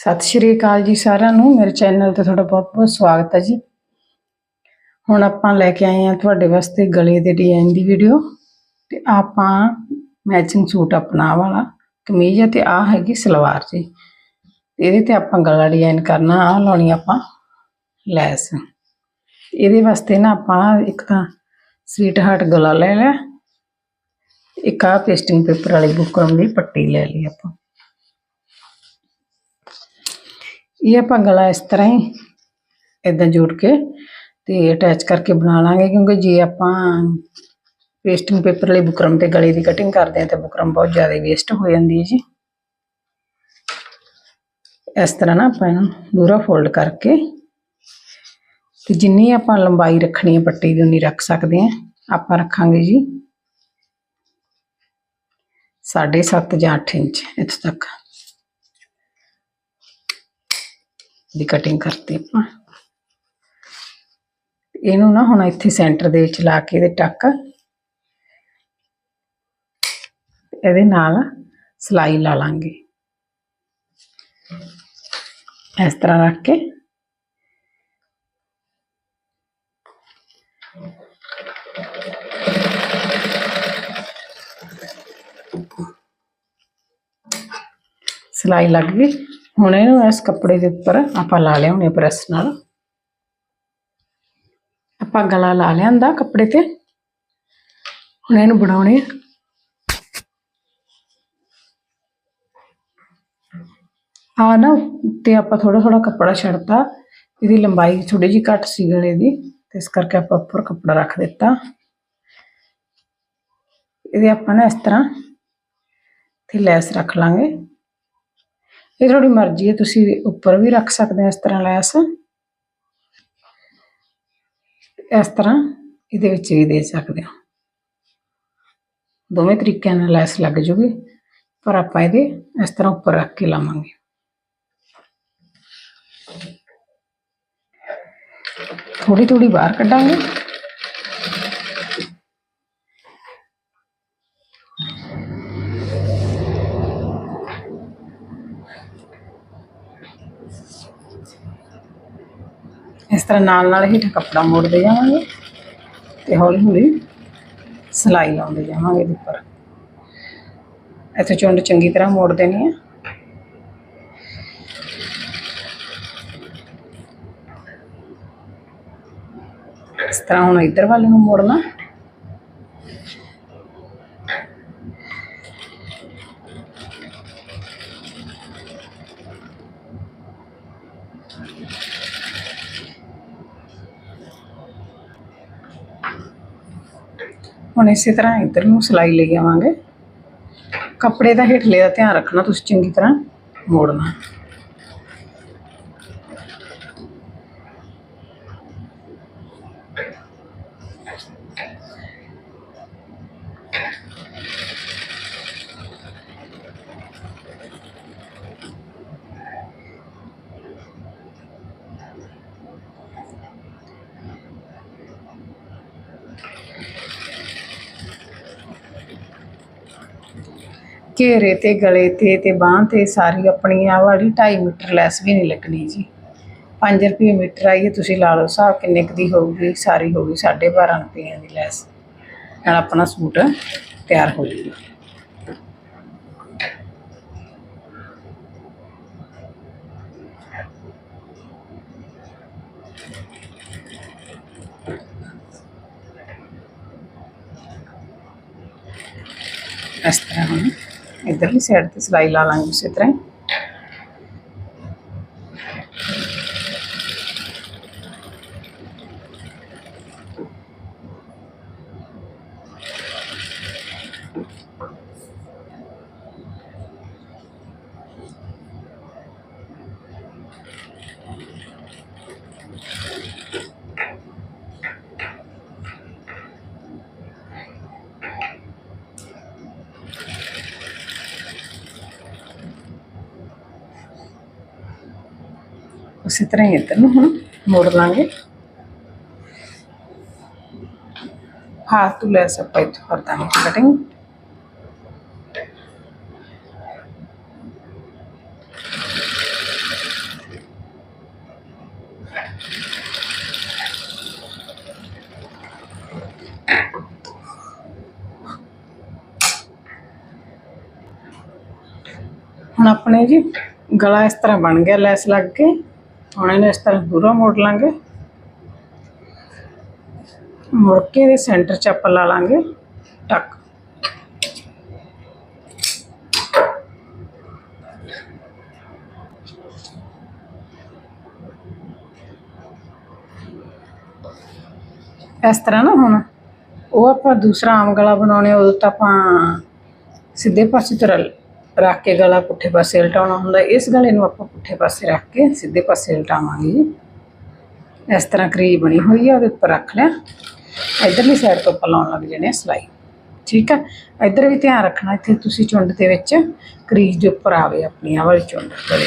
ਸਤਿ ਸ਼੍ਰੀ ਅਕਾਲ ਜੀ ਸਾਰਿਆਂ ਨੂੰ। ਮੇਰੇ ਚੈਨਲ ਤੇ ਤੁਹਾਡਾ ਬਹੁਤ-ਬਹੁਤ ਸਵਾਗਤ ਹੈ ਜੀ। ਹੁਣ ਆਪਾਂ ਲੈ ਕੇ ਆਏ ਹਾਂ ਤੁਹਾਡੇ ਵਾਸਤੇ ਗਲੇ ਦੇ ਡਿਜ਼ਾਈਨ ਦੀ ਵੀਡੀਓ ਤੇ ਆਪਾਂ ਮੈਚਿੰਗ ਸੂਟ ਆਪਣਾ ਵਾਲਾ, ਕਮੀਜ਼ ਹੈ ਤੇ ਆ ਹੈਗੀ ਸਲਵਾਰ ਜੀ। ਇਹਦੇ ਤੇ ਆਪਾਂ ਗਲਾ ਡਿਜ਼ਾਈਨ ਕਰਨਾ ਆ ਲਾਉਣੀ ਆਪਾਂ ਲੈਸ। ਇਹਦੇ ਵਾਸਤੇ ਨਾ ਆਪਾਂ ਇੱਕ ਤਾਂ ਸਵੀਟ ਹਾਰਟ ਗਲਾ ਲੈ ਲਿਆ, ਇੱਕ ਆ ਪੇਸਟਿੰਗ ਪੇਪਰ ਵਾਲੀ ਬੁਕਰਮ ਦੀ ਪੱਟੀ ਲੈ ਲਈ ਆਪਾਂ। ਇਹ ਆਪਾਂ ਗਲਾ ਇਸ ਤਰ੍ਹਾਂ ਹੀ ਇਦਾਂ ਜੋੜ ਕੇ ਤੇ ਅਟੈਚ ਕਰਕੇ ਬਣਾ ਲਾਂਗੇ, ਕਿਉਂਕਿ ਜੇ ਆਪਾਂ ਪੇਸਟਿੰਗ ਪੇਪਰ ਲਈ ਬੁਕਰਮ ਤੇ ਗਲੇ ਦੀ ਕਟਿੰਗ ਕਰਦੇ ਆ ਤਾਂ ਬੁਕਰਮ ਬਹੁਤ ਜ਼ਿਆਦਾ ਵੇਸਟ ਹੋ ਜਾਂਦੀ ਹੈ ਜੀ। ਇਸ ਤਰ੍ਹਾਂ ਨਾ ਆਪਾਂ ਇਹਨੂੰ ਦੂਰਾ ਫੋਲਡ ਕਰਕੇ ਤੇ ਜਿੰਨੀ ਆਪਾਂ ਲੰਬਾਈ ਰੱਖਣੀ ਹੈ, ਪੱਟੀ ਦੀ, ਉਨੀ ਰੱਖ ਸਕਦੇ ਆ ਆਪਾਂ ਰੱਖਾਂਗੇ ਜੀ 7.5 ਜਾਂ 8 ਇੰਚ ਇੱਥੇ ਤੱਕ। ਦੀ ਕਟਿੰਗ ਕਰਤੀ ਆਪਾਂ। ਇਹਨੂੰ ਨਾ ਹੁਣ ਇੱਥੇ ਸੈਂਟਰ ਦੇ ਵਿੱਚ ਲਾ ਕੇ ਇਹਦੇ ਟੱਕ। ਇਹਦੇ ਨਾਲ ਸਲਾਈ ਲਾ ਲਾਂਗੇ। ਇਸ ਤਰ੍ਹਾਂ ਰੱਖ ਕੇ। ਸਲਾਈ ਲੱਗ ਗਈ। ਹੁਣ ਇਹਨੂੰ ਇਸ ਕੱਪੜੇ ਦੇ ਉੱਪਰ ਆਪਾਂ ਲਾ ਲਿਆ ਲਿਆਉਣੇ ਪ੍ਰੈਸ ਨਾਲ। ਆਪਾਂ ਗਲਾ ਲਾ ਲਿਆਂਦਾ ਕੱਪੜੇ ਤੇ। ਹੁਣ ਇਹਨੂੰ ਬਣਾਉਣੇ ਆ। ਨਾ ਤੇ ਆਪਾਂ ਥੋੜਾ ਥੋੜਾ ਕੱਪੜਾ ਛੱਡਤਾ। ਇਹਦੀ ਲੰਬਾਈ ਥੋੜੀ ਜਿਹੀ ਘੱਟ ਸੀ ਗਲੇ ਦੀ, ਤੇ ਇਸ ਕਰਕੇ ਆਪਾਂ ਉੱਪਰ ਕੱਪੜਾ ਰੱਖ ਦਿੱਤਾ। ਇਹਦੇ ਆਪਾਂ ਨਾ ਇਸ ਤਰ੍ਹਾਂ ਤੇ ਲੈਸ ਰੱਖ ਲਾਂਗੇ। ਇਹ ਤੁਹਾਡੀ ਮਰਜ਼ੀ ਹੈ, ਤੁਸੀਂ ਉੱਪਰ ਵੀ ਰੱਖ ਸਕਦੇ ਹੋ ਇਸ ਤਰ੍ਹਾਂ ਲੈਸ। ਇਸ ਤਰ੍ਹਾਂ ਇਹਦੇ ਵਿੱਚ ਵੀ ਦੇ ਸਕਦੇ ਹੋ। ਦੋਵੇਂ ਤਰੀਕਿਆਂ ਨਾਲ ਲੈਸ ਲੱਗ ਜੂਗੀ, ਪਰ ਆਪਾਂ ਇਹਦੇ ਇਸ ਤਰ੍ਹਾਂ ਉੱਪਰ ਰੱਖ ਕੇ ਲਾਵਾਂਗੇ। ਥੋੜੀ ਥੋੜੀ ਬਾਹਰ ਕੱਢਾਂਗੇ। ਇਸ ਤਰ੍ਹਾਂ ਨਾਲ ਨਾਲ ਹੀ ਕੱਪੜਾ ਮੋੜਦੇ ਜਾਵਾਂਗੇ ਤੇ ਹੌਲੀ ਹੌਲੀ ਸਲਾਈ ਲਾਉਂਦੇ ਜਾਵਾਂਗੇ ਇਹਦੇ ਉੱਪਰ। ਇੱਥੇ ਚੁੰਡ ਚੰਗੀ ਤਰ੍ਹਾਂ ਮੋੜ ਦੇਣੀ ਹੈ ਇਸ ਤਰ੍ਹਾਂ ਹੁਣ ਇੱਧਰ ਵੱਲ ਨੂੰ ਮੋੜਨਾ। ਹੁਣ ਇਸੇ ਤਰ੍ਹਾਂ ਇੱਧਰ ਨੂੰ ਸਲਾਈ ਲਈ ਆਵਾਂਗੇ। ਕੱਪੜੇ ਦਾ ਹੇਠਲੇ ਦਾ ਧਿਆਨ ਰੱਖਣਾ ਤੁਸੀਂ ਚੰਗੀ ਤਰ੍ਹਾਂ ਮੋੜਨਾ। ਘੇਰੇ ਤੇ ਗਲੇ ਤੇ ਤੇ ਬਾਹਾਂ ਤੇ ਸਾਰੀ ਆਪਣੀ ਆ ਵਾਲੀ 2.5 ਮੀਟਰ ਲੈਸ ਵੀ ਨਹੀਂ ਲੱਗਣੀ ਜੀ। 5 ਰੁਪਏ ਮੀਟਰ ਆਈ ਹੈ, ਤੁਸੀਂ ਲਾ ਲਓ ਹਿਸਾਬ ਕਿੰਨੇ ਕੁ ਦੀ ਹੋਊਗੀ, ਸਾਰੀ ਹੋਊਗੀ 12.5 ਰੁਪਏ ਦੀ ਲੈਸ। ਨਾਲ ਆਪਣਾ ਸੂਟ ਤਿਆਰ ਹੋ ਜੂਗਾ। ਇਸ ਤਰ੍ਹਾਂ ਹੁਣ। ਇਧਰਲੀ ਸਾਈਡ ਤੇ ਸਿਲਾਈ ਲਾ ਲਾਂਗੇ ਉਸੇ ਤਰ੍ਹਾਂ इसी तरह ही इधर हम मोड़ लाँगे हाथ तो ले सब पाइप और दाने कटिंग हम अपने जी गला इस तरह बन गया लैस लग के ਹੁਣ ਇਹਨੂੰ ਇਸ ਤਰ੍ਹਾਂ ਪੂਰਾ ਮੋੜ ਲਾਂਗੇ। ਮੁੜ ਕੇ ਦੇ ਸੈਂਟਰ ਚ ਆਪਾਂ ਲਾ ਲਾਂਗੇ। ਟੱਕ। ਇਸ ਤਰ੍ਹਾਂ ਨਾ ਹੁਣ ਉਹ ਆਪਾਂ ਦੂਸਰਾ ਆਮ ਗਲਾ ਬਣਾਉਣੇ ਉਦੋਂ ਤਾਂ ਆਪਾਂ ਸਿੱਧੇ ਪਾਸੇ ਤੋਂ ਰ- ਰੱਖ ਕੇ ਗਲਾ ਪੁੱਠੇ ਪਾਸੇ ਉਲਟਾਉਣਾ ਹੁੰਦਾ ਇਸ ਗਲੇ ਨੂੰ ਆਪਾਂ ਪੁੱਠੇ ਪਾਸੇ ਰੱਖ ਕੇ ਸਿੱਧੇ ਪਾਸੇ ਉਲਟਾਵਾਂਗੇ ਜੀ। ਇਸ ਤਰ੍ਹਾਂ ਕਰੀਜ ਬਣੀ ਹੋਈ ਹੈ ਉਹਦੇ ਉੱਪਰ ਰੱਖ ਲਿਆ। ਇਧਰਲੀ ਸਾਈਡ ਤੋਂ ਆਪਾਂ ਲਾਉਣ ਲੱਗ ਜਾਣੇ ਆ ਸਲਾਈ। ਠੀਕ ਹੈ ਇਧਰ ਵੀ ਧਿਆਨ ਰੱਖਣਾ, ਇੱਥੇ ਤੁਸੀਂ ਚੁੰਡ ਦੇ ਵਿੱਚ ਕਰੀਜ ਦੇ ਉੱਪਰ ਆਵੇ ਆਪਣੀ, ਆਹ ਵਾਲੀ ਚੁੰਡ ਗਲੇ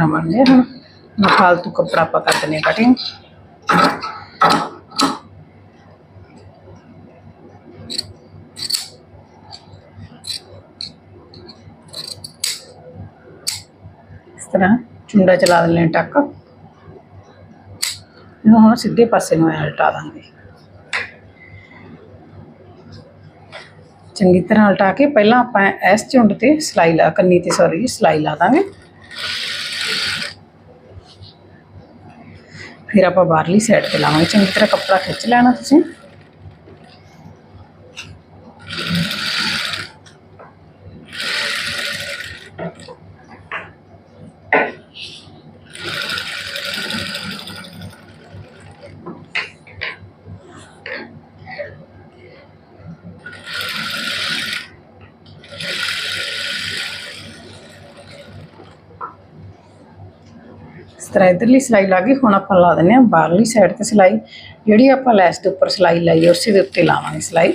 ਤਰ੍ਹਾਂ ਬਣ ਗਏ ਹੁਣ ਨਾ ਫालतू ਕੱਪੜਾ ਆਪਾਂ ਕੱਟਨੇ ਕਟਿੰਗ ਇਸ ਤਰ੍ਹਾਂ ਚੁੰਡਾ ਚਲਾ ਦੇਣੇ ਟੱਕ। ਇਹਨੂੰ ਹੁਣ ਸਿੱਧੇ ਪਾਸੇ ਨੂੰ ਉਲਟਾ ਦਾਂਗੇ। ਚੰਗੀ ਤਰ੍ਹਾਂ ਉਲਟਾ ਕੇ ਪਹਿਲਾਂ ਆਪਾਂ ਇਸ ਝੁੰਡ ਤੇ ਸਲਾਈ ਲਾ, ਕੰਨੀ ਤੇ ਸੌਰੀ ਸਲਾਈ ਲਾ ਦਾਂਗੇ। ਫਿਰ ਆਪਾਂ ਬਾਹਰਲੀ ਸਾਈਡ ਤੇ ਲਾਵਾਂਗੇ। ਚੰਗੀ ਤਰ੍ਹਾਂ ਕੱਪੜਾ ਖਿੱਚ ਲੈਣਾ ਤੁਸੀਂ ਇਸ ਤਰ੍ਹਾਂ ਇਧਰਲੀ ਸਿਲਾਈ ਲਾ ਗਈ ਹੁਣ ਆਪਾਂ ਲਾ ਦਿੰਦੇ ਹਾਂ ਬਾਹਰਲੀ ਸਾਈਡ ਤੇ ਸਿਲਾਈ। ਜਿਹੜੀ ਆਪਾਂ ਲੈਸ ਦੇ ਉੱਪਰ ਸਿਲਾਈ ਲਾਈ ਹੈ, ਉਸੇ ਦੇ ਉੱਤੇ ਲਾਵਾਂਗੇ ਸਿਲਾਈ।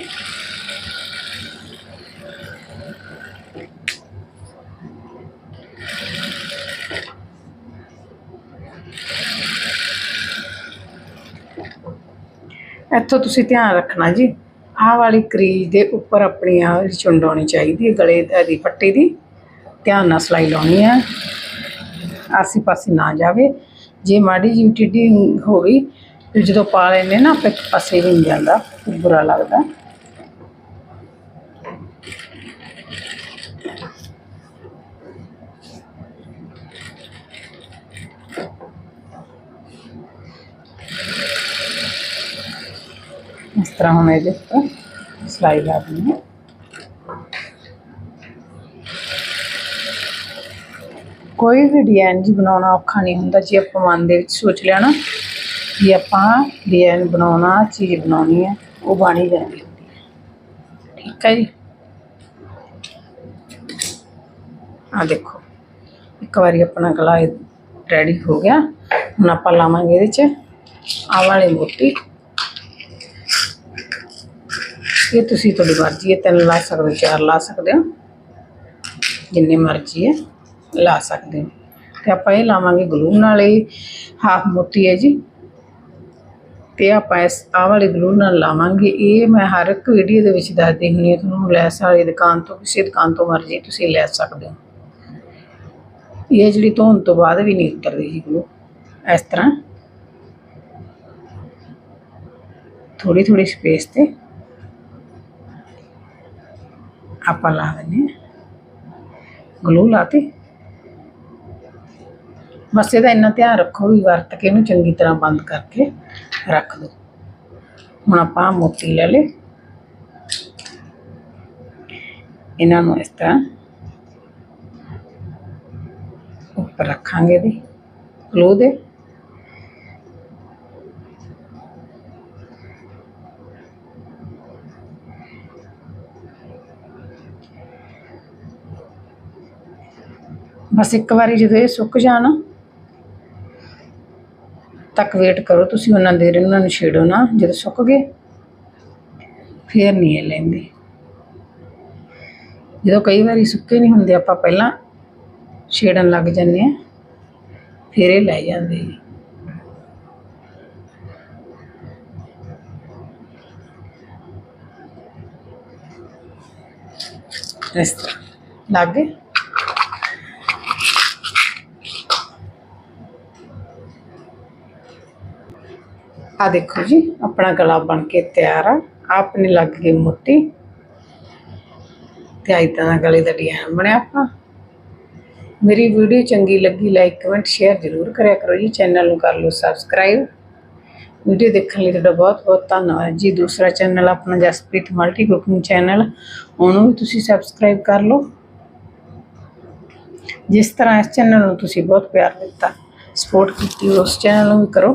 ਇੱਥੋਂ ਤੁਸੀਂ ਧਿਆਨ ਰੱਖਣਾ ਜੀ ਆਹ ਵਾਲੀ ਕਰੀਜ ਦੇ ਉੱਪਰ ਆਪਣੀ ਆਹ ਵਾਲੀ ਚੁੰਡ ਹੋਣੀ ਚਾਹੀਦੀ ਹੈ ਗਲੇ ਦੀ ਪੱਟੀ ਦੀ। ਧਿਆਨ ਨਾਲ ਸਿਲਾਈ ਲਾਉਣੀ ਹੈ। ਆਸੇ ਪਾਸੇ ਨਾ ਜਾਵੇ। ਜੇ ਮਾੜੀ ਜਿਹੀ ਟਿੱਡੀ ਹੋ ਗਈ ਫਿਰ ਜਦੋਂ ਪਾ ਲੈਂਦੇ ਨਾ ਆਪੇ ਪਾਸੇ ਵੀ ਨਹੀਂ ਜਾਂਦਾ। ਬੁਰਾ ਲੱਗਦਾ। ਇਸ ਤਰ੍ਹਾਂ ਹੁਣ ਇਹਦੇ ਉੱਪਰ ਸਿਲਾਈ ਲਾ ਦਿੰਦੇ ਹਾਂ। ਕੋਈ ਵੀ ਡਿਜ਼ਾਈਨ ਜੀ ਬਣਾਉਣਾ ਔਖਾ ਨਹੀਂ ਹੁੰਦਾ, ਜੇ ਆਪਾਂ ਮਨ ਦੇ ਵਿੱਚ ਸੋਚ ਲਿਆ ਨਾ ਵੀ ਆਪਾਂ ਡਿਜ਼ਾਈਨ ਬਣਾਉਣਾ, ਚੀਜ਼ ਬਣਾਉਣੀ ਹੈ, ਉਹ ਬਣ ਹੀ ਜਾਂਦੀ ਹੁੰਦੀ ਹੈ ਠੀਕ ਹੈ ਜੀ? ਆ ਦੇਖੋ, ਇੱਕ ਵਾਰੀ ਆਪਣਾ ਗਲਾ ਰੈਡੀ ਹੋ ਗਿਆ। ਹੁਣ ਆਪਾਂ ਲਾਵਾਂਗੇ ਇਹਦੇ 'ਚ ਆਹ ਵਾਲੀ ਮੋਤੀ ਇਹ ਤੁਸੀਂ ਤੁਹਾਡੀ ਮਰਜ਼ੀ ਹੈ, ਤਿੰਨ ਲਾ ਸਕਦੇ ਹੋ, ਚਾਰ ਲਾ ਸਕਦੇ ਹੋ। ਜਿੰਨੇ ਮਰਜ਼ੀ ਹੈ। ਲਾ ਸਕਦੇ ਹੋ ਤੇ ਆਪਾਂ ਇਹ ਲਾਵਾਂਗੇ ਗਲੂ ਨਾਲ, ਇਹ ਹਾਫ ਮੋਤੀ ਹੈ ਜੀ। ਤੇ ਆਪਾਂ ਇਸ ਆਹ ਵਾਲੇ ਗਲੂ ਨਾਲ ਲਾਵਾਂਗੇ। ਇਹ ਮੈਂ ਹਰ ਇੱਕ ਵੀਡੀਓ ਦੇ ਵਿੱਚ ਦੱਸਦੀ ਹੁੰਦੀ ਹਾਂ, ਤੁਹਾਨੂੰ ਲੈਸ ਵਾਲੀ ਦੁਕਾਨ ਤੋਂ, ਕਿਸੇ ਦੁਕਾਨ ਤੋਂ ਮਰਜ਼ੀ ਤੁਸੀਂ ਲੈ ਸਕਦੇ ਹੋ। ਇਹ ਜਿਹੜੀ ਧੋਣ ਤੋਂ ਬਾਅਦ ਵੀ ਨਹੀਂ ਉਤਰਦੀ ਜੀ ਗਲੂ ਇਸ ਤਰ੍ਹਾਂ। ਥੋੜੀ ਥੋੜੀ ਸਪੇਸ ਤੇ ਆਪਾਂ ਲਾ ਦਿੰਦੇ ਹਾਂ। ਗਲੂ ਲਾਤੇ। ਬਸ ਇਹਦਾ ਇੰਨਾ ਧਿਆਨ ਰੱਖੋ ਵੀ ਵਰਤ ਕੇ ਇਹਨੂੰ ਚੰਗੀ ਤਰ੍ਹਾਂ ਬੰਦ ਕਰਕੇ ਰੱਖ ਦਿਓ। ਹੁਣ ਆਪਾਂ ਮੋਤੀ ਲੈ ਲੇ ਇਹਨਾਂ ਨੂੰ ਇਸ ਤਰ੍ਹਾਂ ਉੱਪਰ ਰੱਖਾਂਗੇ ਇਹਦੇ ਗਲੂ ਦੇ। ਬਸ ਇੱਕ ਵਾਰੀ ਜਦੋਂ ਇਹ ਸੁੱਕ ਜਾਣ ਤੱਕ ਵੇਟ ਕਰੋ, ਤੁਸੀਂ ਉਹਨਾਂ ਦੇਰ ਉਹਨਾਂ ਨੂੰ ਛੇੜੋ ਨਾ, ਜਦੋਂ ਸੁੱਕ ਗਏ, ਫੇਰ ਨਹੀਂ ਇਹ ਲੈਂਦੇ। ਜਦੋਂ ਕਈ ਵਾਰੀ ਸੁੱਕੇ ਨਹੀਂ ਹੁੰਦੇ, ਆਪਾਂ ਪਹਿਲਾਂ ਛੇੜਨ ਲੱਗ ਜਾਂਦੇ ਆ ਇਹ ਲੈ ਜਾਂਦੇ ਜੀ। ਇਸ ਤਰ੍ਹਾਂ। ਲੱਗ ਗਏ? ਆ ਦੇਖੋ ਜੀ ਆਪਣਾ ਗਲਾ ਬਣ ਕੇ ਤਿਆਰ ਆ ਆਪਨੇ ਲੱਗ ਗਈ ਮੋਤੀ ਤੇ ਇਦਾਂ ਦਾ ਗਲੇ ਦਾ ਡਿਜ਼ਾਈਨ ਬਣਿਆ ਆਪਣਾ ਮੇਰੀ ਵੀਡੀਓ ਚੰਗੀ ਲੱਗੀ ਲਾਈਕ ਕਮੈਂਟ ਸ਼ੇਅਰ ਜ਼ਰੂਰ ਕਰਿਆ ਕਰੋ ਜੀ ਚੈਨਲ ਨੂੰ ਕਰ ਲਓ ਸਬਸਕ੍ਰਾਈਬ ਵੀਡੀਓ ਦੇਖਣ ਲਈ ਤੁਹਾਡਾ ਬਹੁਤ ਬਹੁਤ ਧੰਨਵਾਦ ਜੀ ਦੂਸਰਾ ਚੈਨਲ ਆਪਣਾ ਜਸਪ੍ਰੀਤ ਮਲਟੀ ਕੁਕਿੰਗ ਚੈਨਲ ਉਹਨੂੰ ਵੀ ਤੁਸੀਂ ਸਬਸਕ੍ਰਾਈਬ ਕਰ ਲਓ ਜਿਸ ਤਰ੍ਹਾਂ ਇਸ ਚੈਨਲ ਨੂੰ ਤੁਸੀਂ ਬਹੁਤ ਪਿਆਰ ਦਿੱਤਾ ਸਪੋਰਟ ਕੀਤੀ ਉਸ ਚੈਨਲ ਨੂੰ ਵੀ ਕਰੋ